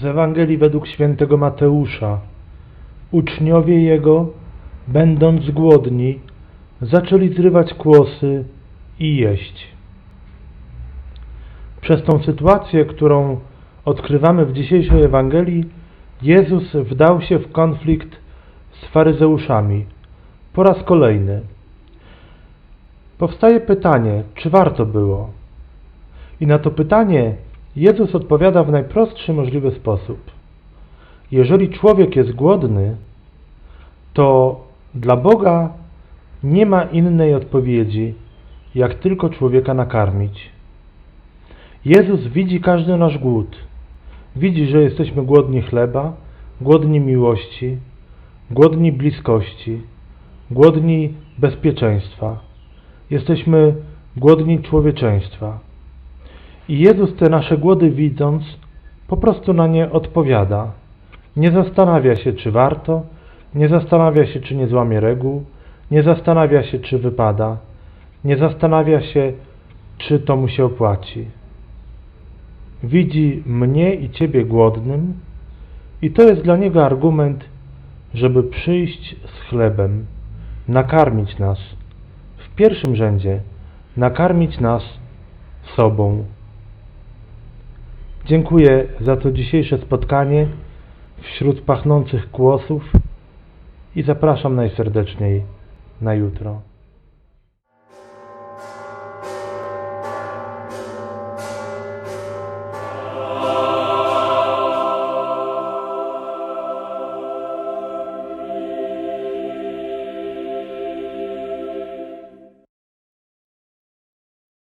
Z Ewangelii według świętego Mateusza. Uczniowie Jego, będąc głodni, zaczęli zrywać kłosy i jeść. Przez tą sytuację, którą odkrywamy w dzisiejszej Ewangelii, Jezus wdał się w konflikt z faryzeuszami. Po raz kolejny. Powstaje pytanie, czy warto było? I na to pytanie Jezus odpowiada w najprostszy możliwy sposób. Jeżeli człowiek jest głodny, to dla Boga nie ma innej odpowiedzi, jak tylko człowieka nakarmić. Jezus widzi każdy nasz głód. Widzi, że jesteśmy głodni chleba, głodni miłości, głodni bliskości, głodni bezpieczeństwa. Jesteśmy głodni człowieczeństwa. I Jezus te nasze głody widząc, po prostu na nie odpowiada. Nie zastanawia się, czy warto, nie zastanawia się, czy nie złamie reguł, nie zastanawia się, czy wypada, nie zastanawia się, czy to mu się opłaci. Widzi mnie i Ciebie głodnym i to jest dla Niego argument, żeby przyjść z chlebem, nakarmić nas. W pierwszym rzędzie nakarmić nas sobą. Dziękuję za to dzisiejsze spotkanie wśród pachnących kłosów i zapraszam najserdeczniej na jutro.